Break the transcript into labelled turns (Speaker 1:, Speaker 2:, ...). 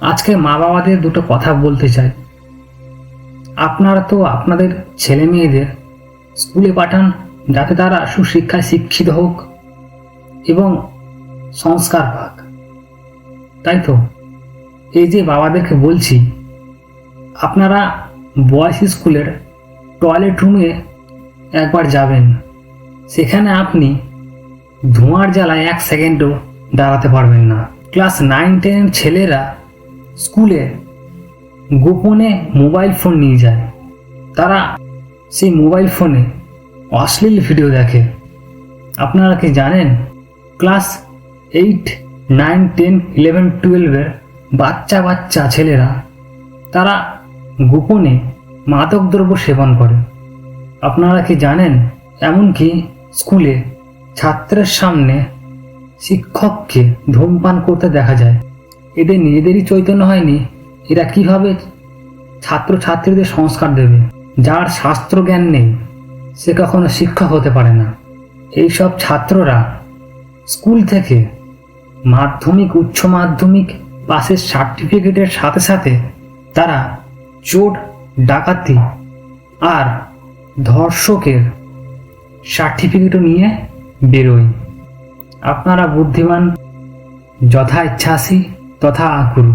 Speaker 1: আজকে মা বাবাদের দুটো কথা বলতে চাই। আপনারা তো আপনাদের ছেলে মেয়েদের স্কুলে পাঠান, যাতে তারা সুশিক্ষায় শিক্ষিত হোক এবং সংস্কার পাক। তাই তো? এই যে বাবাদেরকে বলছি, আপনারা বয়েজ স্কুলের টয়লেট রুমে একবার যাবেন। সেখানে আপনি ধোঁয়ার জ্বালায় এক সেকেন্ডও দাঁড়াতে পারবেন না। ক্লাস নাইন, টেনের ছেলেরা স্কুলে গোপনে মোবাইল ফোন নিয়ে যায়। তারা সেই মোবাইল ফোনে অশ্লীল ভিডিও দেখে। আপনারা কি জানেন, class eight, nine, ten, eleven টুয়েলভের বাচ্চা বাচ্চা ছেলেরা, তারা গোপনে মাদকদ্রব্য সেবন করে। আপনারা কি জানেন, এমনকি স্কুলে ছাত্রের সামনে শিক্ষককে ধূমপান করতে দেখা যায়। এদের নিজেদেরই চৈতন্য হয়নি? এরা কীভাবে ছাত্র ছাত্রীদের সংস্কার দেবে? যার শাস্ত্র জ্ঞান নেই, সে কখনো শিক্ষক হতে পারে না। এইসব ছাত্ররা স্কুল থেকে মাধ্যমিক, উচ্চ মাধ্যমিক পাশের সার্টিফিকেটের সাথে সাথে তারা চোট ডাকাতি আর ধর্ষকের সার্টিফিকেটও নিয়ে বেরোয়। আপনারা বুদ্ধিমান যথা ইচ্ছা ইচ্ছাসী তথা আকুরু